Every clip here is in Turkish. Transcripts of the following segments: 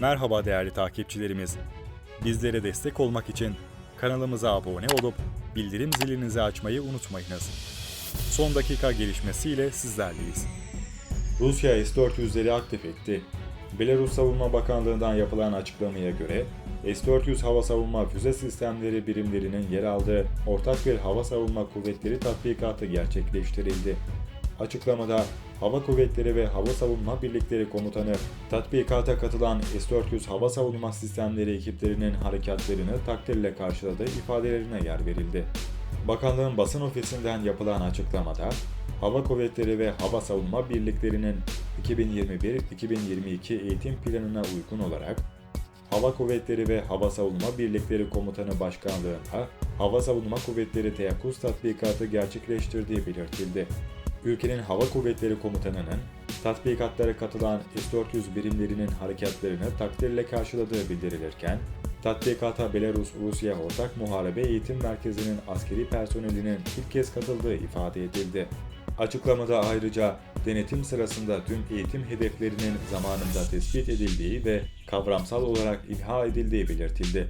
Merhaba değerli takipçilerimiz. Bizlere destek olmak için kanalımıza abone olup bildirim zilinizi açmayı unutmayınız. Son dakika gelişmesiyle sizlerleyiz. Rusya S-400'leri aktif etti. Belarus Savunma Bakanlığı'ndan yapılan açıklamaya göre S-400 hava savunma füze sistemleri birimlerinin yer aldığı ortak bir hava savunma kuvvetleri tatbikatı gerçekleştirildi. Açıklamada Hava Kuvvetleri ve Hava Savunma Birlikleri Komutanı tatbikata katılan S-400 hava savunma sistemleri ekiplerinin harekatlarını takdirle karşıladığı ifadelerine yer verildi. Bakanlığın basın ofisinden yapılan açıklamada Hava Kuvvetleri ve Hava Savunma Birliklerinin 2021-2022 eğitim planına uygun olarak Hava Kuvvetleri ve Hava Savunma Birlikleri Komutanı Başkanlığı'nda Hava Savunma Kuvvetleri Teyakkuz Tatbikatı gerçekleştirdiği belirtildi. Ülkenin Hava Kuvvetleri Komutanı'nın tatbikatlara katılan S-400 birimlerinin harekatlarını takdirle karşıladığı bildirilirken, tatbikata Belarus-Rusya Ortak Muharebe Eğitim Merkezi'nin askeri personelinin ilk kez katıldığı ifade edildi. Açıklamada ayrıca denetim sırasında tüm eğitim hedeflerinin zamanında tespit edildiği ve kavramsal olarak imha edildiği belirtildi.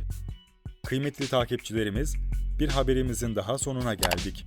Kıymetli takipçilerimiz, bir haberimizin daha sonuna geldik.